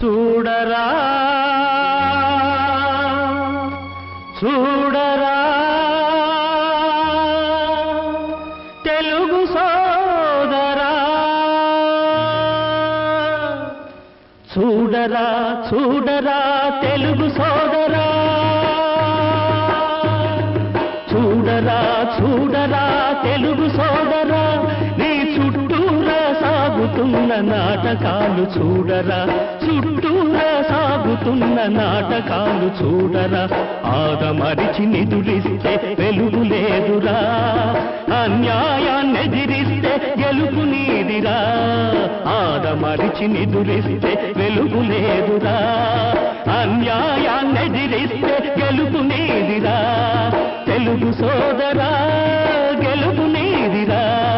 చూడరా? చూడరా? తెలుగు సోదరా? చూడరా చూడరా తెలుగు సోదరా? చూడరా చూడరా తెలుగు సోదరా? నాటకాలు చూడరా. చుట్టూరా సాగుతున్న నాటకాలు చూడరా. ఆదమరిచి నిదురిస్తే వెలుగు లేదురా. అన్యాయాన్ని ఎదిరిస్తే గెలుపు నీదిరా. ఆదమరిచి నిదురిస్తే వెలుగు లేదురా. అన్యాయాన్ని ఎదిరిస్తే గెలుపు నీదిరా. తెలుగు సోదరా గెలుపు నీదిరా.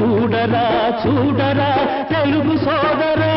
చూడరా చూడరా. తెలుగు సోదరా.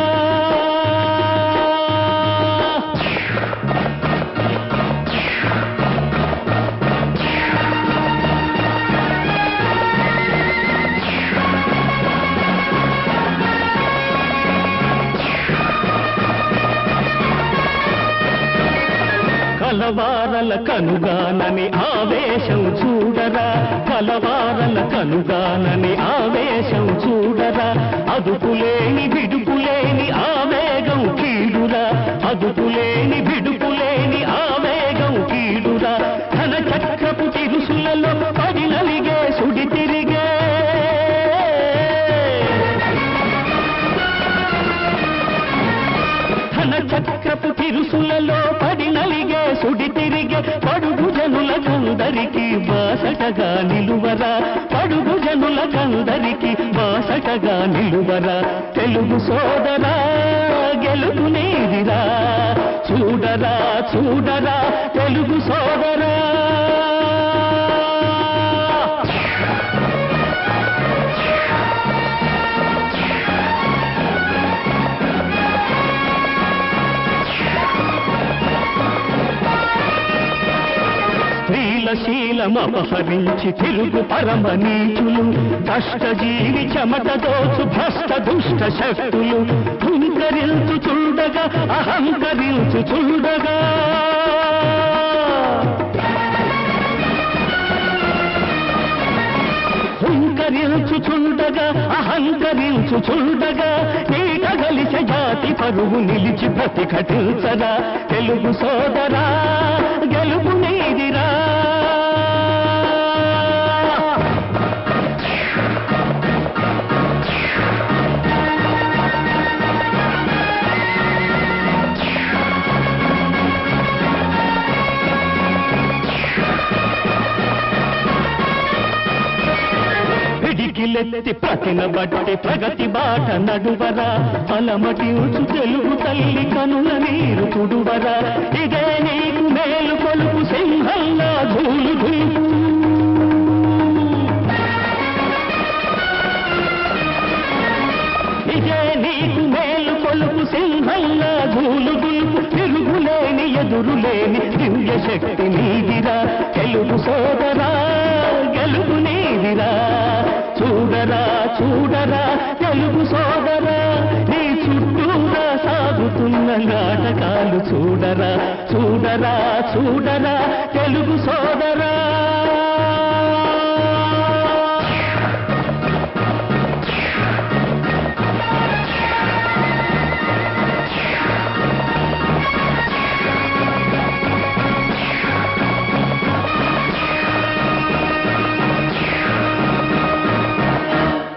కలవారల కనుగానని ఆవేశం చూడరా. కలవారల కనుగానని ఆవేశం చూడరా. అదుపులేని విడుపులేని ఆవేగం కీడురా అదుపులేని విడుపులేని ఆవేగం కీడురా ఘన చక్రపు తిరుసులలో పడి నలిగే సుడి తిరిగే. ఘన చక్రపు తిరుసులలో పడి నలిగే సుడి తిరిగే. పడుగు జనులకందరికి బాసటగా నిలువరా. పడుగు జనులకందరికి బాసటగా నిలువరా. తెలుగు సోదరా గెలుపు నీదిరా. చూడరా చూడరా తెలుగు సోదరా. స్త్రీల శీలం అపహరించి తిరుగు పరమ నీచులు కష్టజీవి చెమట దోచు భ్రష్ట దుష్ట శక్తులు హుంకరించు చూడగా అహంకరించు చూడగా. హుంకరించు చూడగా అహంకరించు చూడగా నీట గలిసే జాతి పరువు నిలిచి ప్రతిఘటించగా తెలుగు సోదరా గెలుపు పిడికిలెత్తి ప్రతిన బట్టి ప్రగతి బాట నడువరా. అలమటించు తెలుగు తల్లి కనుల నీరు తుడువరా. ఇదే నీకు మేలు కొలుపు సింహల్లా ధూలు ధూపు ఇదే నీకు మేలు కొలుపు సింహల్లా ధూలు దులుపు తిరుగులేని ఎదురులేని దివ్య శక్తి నీదిరా. తెలుగు సోదరా గెలుపు నీదిరా. చూడరా తెలుగు సోదరా నీ చుట్టూరా సాగుతున్న నాటకాలు చూడరా చూడరా చూడరా తెలుగు సోదరా